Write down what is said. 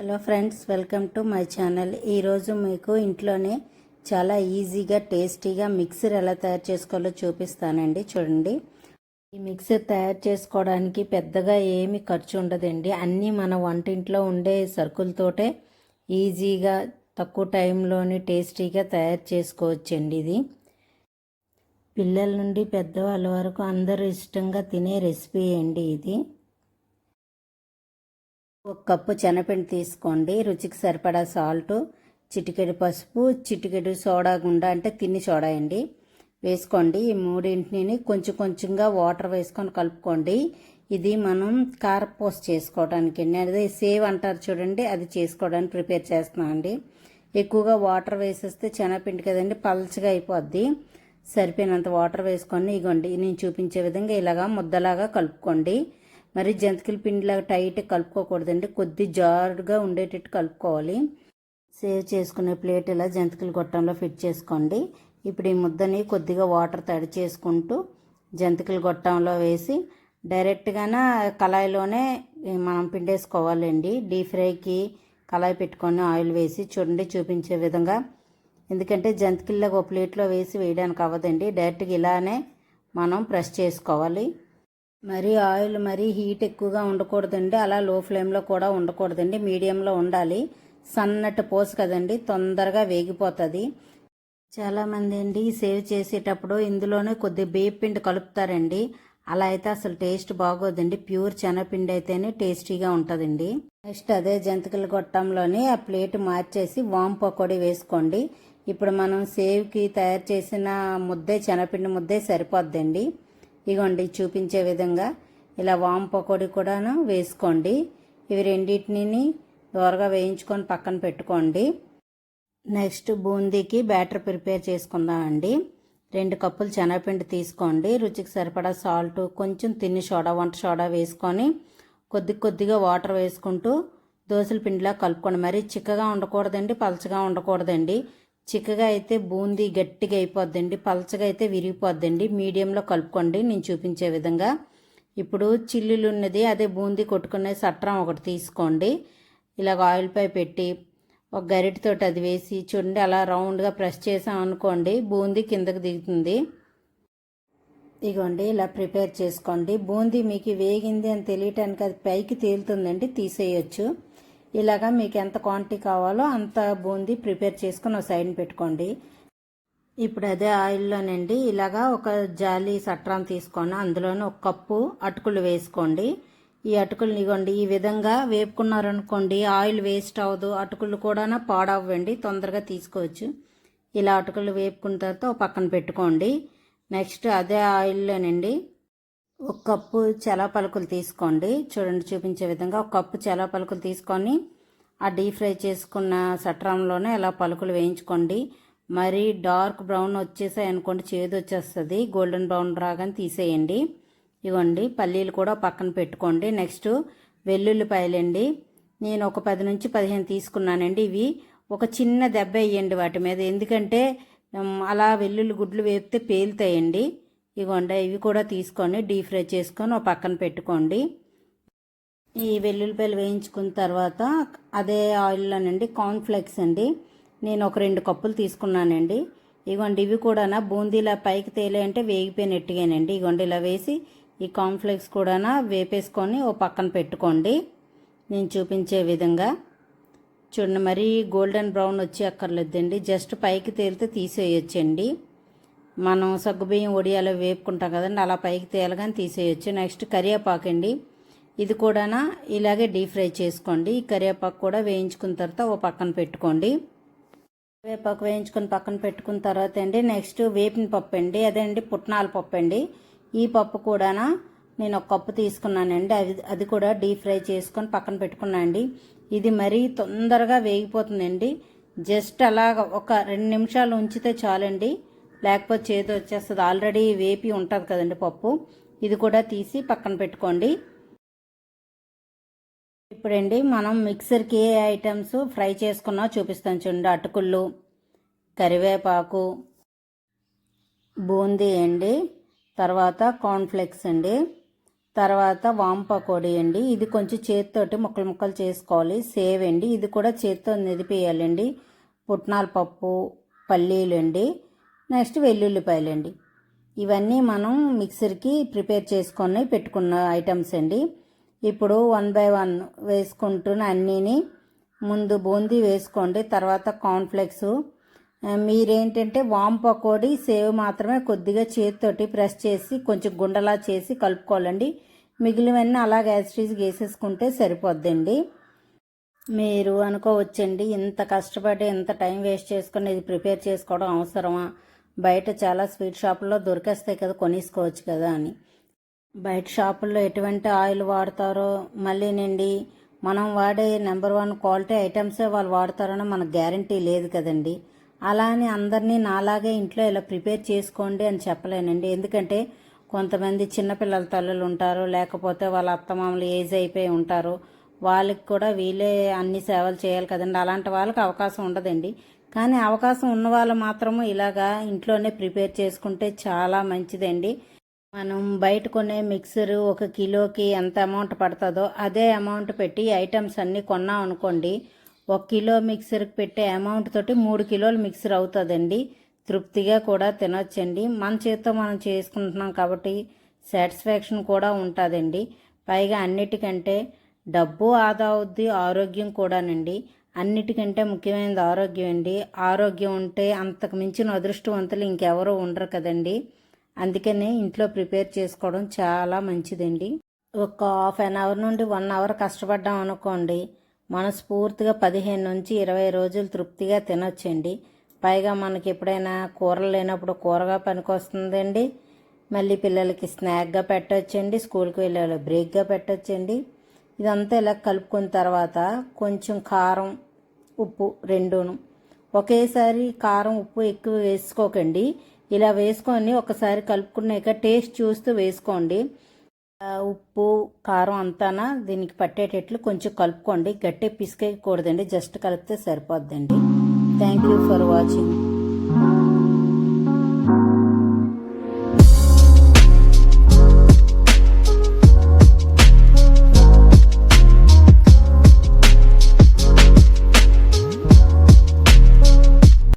Hello friends welcome to my channel. ఈరోజు మీకు ఇంట్లోనే చాలా ఈజీగా టేస్టీగా మిక్సర్ ఎలా తయారు చేసుకోవాలో చూపిస్తానండి. చూడండి. ఈ మిక్సర్ తయారు చేసుకోవడానికి పెద్దగా ఏమి ఖర్చు ఉండదండి. అన్నీ మన వంటింట్లో ఉండే సరుకులతోటే ఈజీగా తక్కువ టైంలోని టేస్టీగా తయారు చేసుకోవచ్చండి ఇది. పిల్లల నుండి పెద్దవాళ్ళ వరకు అందరూ ఇష్టంగా తినే రెసిపీ అండి ఇది. ఒక కప్పు శనగపిండి తీసుకోండి. రుచికి సరిపడా సాల్ట్ చిటికెడు పసుపు చిటికెడు సోడా గుండా అంటే తిన్ని సోడా అండి. వేసుకోండి. ఈ మూడింటిని కొంచెం కొంచెంగా వాటర్ వేసుకొని కలుపుకోండి. ఇది మనం కారపూస చేసుకోవడానికి అండి. అదే సేవ్ అంటారు చూడండి. అది చేసుకోవడానికి ప్రిపేర్ చేస్తున్నామండి ఎక్కువగా వాటర్ వేసేస్తే శనగపిండి కదండి పల్చగా అయిపోద్ది. సరిపోయినంత వాటర్ వేసుకొని ఇగోండి. నేను చూపించే విధంగా ఇలాగా ముద్దలాగా కలుపుకోండి. మరి జంతికల పిండిలాగా టైట్ కలుపుకోకూడదండి. కొద్ది జారుగా ఉండేటట్టు కలుపుకోవాలి. సేవ్ చేసుకునే ప్లేట్ ఇలా జంతికల గొట్టంలో ఫిట్ చేసుకోండి. ఇప్పుడు ఈ ముద్దని కొద్దిగా వాటర్ తడి చేసుకుంటూ జంతికల గొట్టంలో వేసి డైరెక్ట్గానే కళాయిలోనే మనం పిండేసుకోవాలండి. డీప్ ఫ్రైకి కళాయి పెట్టుకొని ఆయిల్ వేసి చూడండి చూపించే విధంగా. ఎందుకంటే జంతికల్లో ఒక ప్లేట్లో వేసి వేయడానికి అవ్వదండి. డైరెక్ట్గా ఇలానే మనం ప్రెస్ చేసుకోవాలి. మరి ఆయిల్ మరీ హీట్ ఎక్కువగా ఉండకూడదండి. అలా లో ఫ్లేమ్లో కూడా ఉండకూడదండి. మీడియంలో ఉండాలి. సన్నటి పోసు కదండి. తొందరగా వేగిపోతుంది. చాలామంది అండి సేవ్ చేసేటప్పుడు ఇందులోనే కొద్ది బియ్య పిండి కలుపుతారండి. అలా అయితే అసలు టేస్ట్ బాగోదండి. ప్యూర్ శనగపిండి అయితేనే టేస్టీగా ఉంటుందండి. నెక్స్ట్ అదే జంతికల గొట్టంలోనే ఆ ప్లేట్ మార్చేసి వామ్ పకోడీ వేసుకోండి. ఇప్పుడు మనం సేవ్కి తయారు చేసిన ముద్దే శనగపిండి ముద్దే సరిపోద్దండి. ఇగోండి చూపించే విధంగా ఇలా వామ్ పకోడీ కూడాను వేసుకోండి. ఇవి రెండింటిని దూరగా వేయించుకొని పక్కన పెట్టుకోండి. నెక్స్ట్ బూందీకి బ్యాటర్ ప్రిపేర్ చేసుకుందామండి రెండు కప్పులు శనగపిండి తీసుకోండి. రుచికి సరిపడా సాల్ట్ కొంచెం తిన్ని సోడా వంట సోడా వేసుకొని కొద్ది కొద్దిగా వాటర్ వేసుకుంటూ దోశల పిండిలా కలుపుకోండి. మరీ చిక్కగా ఉండకూడదండి పలచగా ఉండకూడదండి. చిక్కగా అయితే బూందీ గట్టిగా అయిపోద్దండి పలచగా అయితే విరిగిపోద్దండి. మీడియంలో కలుపుకోండి నేను చూపించే విధంగా. ఇప్పుడు చిల్లులు ఉన్నది అదే బూందీ కొట్టుకునే సట్రం ఒకటి తీసుకోండి. ఇలాగ ఆయిల్పై పెట్టి ఒక గరిటతోటి అది వేసి చూడండి అలా రౌండ్గా ప్రెస్ చేసాం అనుకోండి బూందీ కిందకు దిగుతుంది. ఇగోండి ఇలా ప్రిపేర్ చేసుకోండి. బూందీ మీకు వేగింది అని తెలియటానికి అది పైకి తేలుతుందండి తీసేయచ్చు. ఇలాగా మీకు ఎంత క్వాంటిటీ కావాలో అంత బూందీ ప్రిపేర్ చేసుకుని ఒక సైడ్ పెట్టుకోండి. ఇప్పుడు అదే ఆయిల్లోనండి ఇలాగా ఒక జాలి సట్రాం తీసుకొని అందులోనే ఒక కప్పు అటుకులు వేసుకోండి. ఈ అటుకులు ఇవ్వండి ఈ విధంగా వేపుకున్నారనుకోండి ఆయిల్ వేస్ట్ అవ్వదు. అటుకులు కూడా పాడవ్వండి తొందరగా తీసుకోవచ్చు. ఇలా అటుకులు వేపుకున్న తర్వాత ఒక పక్కన పెట్టుకోండి. నెక్స్ట్ అదే ఆయిల్లోనండి ఒక కప్పు చలా పలుకులు తీసుకోండి. చూడండి చూపించే విధంగా ఒక కప్పు చలా పలుకులు తీసుకొని ఆ డీప్ ఫ్రై చేసుకున్న సట్రంలోనే ఇలా పలుకులు వేయించుకోండి. మరి డార్క్ బ్రౌన్ వచ్చేసాయి అనుకోండి చేదు వచ్చేస్తుంది. గోల్డెన్ బ్రౌన్ రాగానే తీసేయండి. ఇవ్వండి పల్లీలు కూడా పక్కన పెట్టుకోండి. నెక్స్ట్ వెల్లుల్లిపాయలండి. నేను ఒక పది నుంచి పదిహేను తీసుకున్నానండి ఇవి. ఒక చిన్న దెబ్బ వేయండి వాటి మీద. ఎందుకంటే అలా వెల్లుల్లి గుడ్లు వేపితే పేలుతాయండి. ఇగోండి ఇవి కూడా తీసుకొని డీప్ ఫ్రై చేసుకొని ఒక పక్కన పెట్టుకోండి. ఈ వెల్లుల్లిపాయలు వేయించుకున్న తర్వాత అదే ఆయిల్లోనండి కార్న్ఫ్లెక్స్ అండి. నేను ఒక రెండు కప్పులు తీసుకున్నానండి. ఇగోండి ఇవి కూడా బూందీలా పైకి తేలే అంటే వేగిపోయినట్టుగానండి. ఇగోండి ఇలా వేసి ఈ కార్న్ఫ్లెక్స్ కూడా వేపేసుకొని ఓ పక్కన పెట్టుకోండి. నేను చూపించే విధంగా. చూడండి మరీ గోల్డెన్ బ్రౌన్ వచ్చి అక్కర్లేదండి. జస్ట్ పైకి తేలితే తీసేయొచ్చండి. మనం సగ్గుబియ్యం ఒడియాలో వేపుకుంటాం కదండి అలా పైకి తేలగానే తీసేయచ్చు. నెక్స్ట్ కరివేపాకు అండి ఇది కూడా ఇలాగే డీప్ ఫ్రై చేసుకోండి. ఈ కరివేపాకు కూడా వేయించుకున్న తర్వాత ఓ పక్కన పెట్టుకోండి. కరివేపాకు వేయించుకొని పక్కన పెట్టుకున్న తర్వాత అండి నెక్స్ట్ వేపిన పప్పు అండి అదే అండి పుట్నాల పప్పు అండి. ఈ పప్పు కూడా నేను ఒక కప్పు తీసుకున్నానండి. అది అది కూడా డీప్ ఫ్రై చేసుకొని పక్కన పెట్టుకున్నాను అండి. ఇది మరీ తొందరగా వేగిపోతుందండి. జస్ట్ అలాగ ఒక రెండు నిమిషాలు ఉంచితే చాలండి. లేకపోతే చేతి వచ్చేస్తుంది. ఆల్రెడీ వేపి ఉంటుంది కదండి పప్పు. ఇది కూడా తీసి పక్కన పెట్టుకోండి. ఇప్పుడండి మనం మిక్సర్కి ఏ ఐటమ్స్ ఫ్రై చేసుకున్నా చూపిస్తాను చూడండి. అటుకుళ్ళు కరివేపాకు బూందీ అండి. తర్వాత కార్న్ఫ్లెక్స్ అండి. తర్వాత వామ్ పకోడీ అండి. ఇది కొంచెం చేతితోటి ముక్కలు ముక్కలు చేసుకోవాలి. సేవ్ అండి. ఇది కూడా చేతితో నిదిపేయాలండి. పుట్నాల పప్పు పల్లీలు అండి. నెక్స్ట్ వెల్లుల్లిపాయలు అండి ఇవన్నీ మనం మిక్సర్కి ప్రిపేర్ చేసుకొని పెట్టుకున్న ఐటమ్స్ అండి. ఇప్పుడు వన్ బై వన్ వేసుకుంటున్న అన్నీని ముందు బూందీ వేసుకోండి తర్వాత కార్న్ఫ్లెక్స్. మీరేంటంటే వామ్ పకోడీ సేవ్ మాత్రమే కొద్దిగా చేతితోటి ప్రెస్ చేసి కొంచెం గుండలా చేసి కలుపుకోవాలండి. మిగిలివన్నీ అలాగే యాసిటీస్ వేసేసుకుంటే సరిపోద్దండి. మీరు అనుకోవచ్చండి ఇంత కష్టపడి ఇంత టైం వేస్ట్ చేసుకుని ఇది ప్రిపేర్ చేసుకోవడం అవసరమా? బయట చాలా స్వీట్ షాపుల్లో దొరికేస్తాయి కదా కొనేసుకోవచ్చు కదా అని. బయట షాపుల్లో ఎటువంటి ఆయిల్ వాడతారో మళ్ళీనండి మనం వాడే నెంబర్ వన్ క్వాలిటీ ఐటమ్సే వాళ్ళు వాడతారని మనకు గ్యారంటీ లేదు కదండి. అలా అని అందరినీ నాలాగే ఇంట్లో ఇలా ప్రిపేర్ చేసుకోండి అని చెప్పలేనండి. ఎందుకంటే కొంతమంది చిన్నపిల్లల తల్లులు ఉంటారు లేకపోతే వాళ్ళ అత్తమామలు ఏజ్ అయిపోయి ఉంటారు. వాళ్ళకి కూడా వీళ్ళే అన్ని సేవలు చేయాలి కదండి. అలాంటి వాళ్ళకి అవకాశం ఉండదండి. కానీ అవకాశం ఉన్న వాళ్ళు మాత్రము ఇలాగా ఇంట్లోనే ప్రిపేర్ చేసుకుంటే చాలా మంచిదండి. మనం బయట కొనే మిక్సర్ ఒక కిలోకి ఎంత అమౌంట్ పడుతుందో అదే అమౌంట్ పెట్టి ఐటమ్స్ అన్నీ కొన్నాం అనుకోండి ఒక కిలో మిక్సర్కి పెట్టే అమౌంట్ తోటి మూడు కిలోలు మిక్సర్ అవుతుందండి. తృప్తిగా కూడా తినొచ్చండి. మన చేతితో మనం చేసుకుంటున్నాం కాబట్టి సాటిస్ఫాక్షన్ కూడా ఉంటుందండి. పైగా అన్నిటికంటే డబ్బు ఆదా అవుద్ది ఆరోగ్యం కూడానండి. అన్నిటికంటే ముఖ్యమైనది ఆరోగ్యం అండి. ఆరోగ్యం ఉంటే అంతకు మించిన అదృష్టవంతులు ఇంకెవరూ ఉండరు కదండి. అందుకనే ఇంట్లో ప్రిపేర్ చేసుకోవడం చాలా మంచిదండి. ఒక హాఫ్ అన్ అవర్ నుండి వన్ అవర్ కష్టపడ్డాం అనుకోండి మనస్ఫూర్తిగా పదిహేను నుంచి ఇరవై రోజులు తృప్తిగా తినొచ్చండి. పైగా మనకి ఎప్పుడైనా కూరలు లేనప్పుడు కూరగా పనికొస్తుందండి. మళ్ళీ పిల్లలకి స్నాక్గా పెట్టవచ్చండి స్కూల్కి వెళ్ళే బ్రేక్గా పెట్టవచ్చండి ఇదంతా ఇలా కలుపుకున్న తర్వాత కొంచెం కారం ఉప్పు రెండును. ఒకేసారి కారం ఉప్పు ఎక్కువ వేసుకోకండి. ఇలా వేసుకొని ఒకసారి కలుపుకున్నాక టేస్ట్ చూస్తూ వేసుకోండి. ఉప్పు కారం అంతానా దీనికి పట్టేటట్లు కొంచెం కలుపుకోండి. గట్టి పిసికేయకూడదండి. జస్ట్ కలిపితే సరిపోద్దండి. Thank you for watching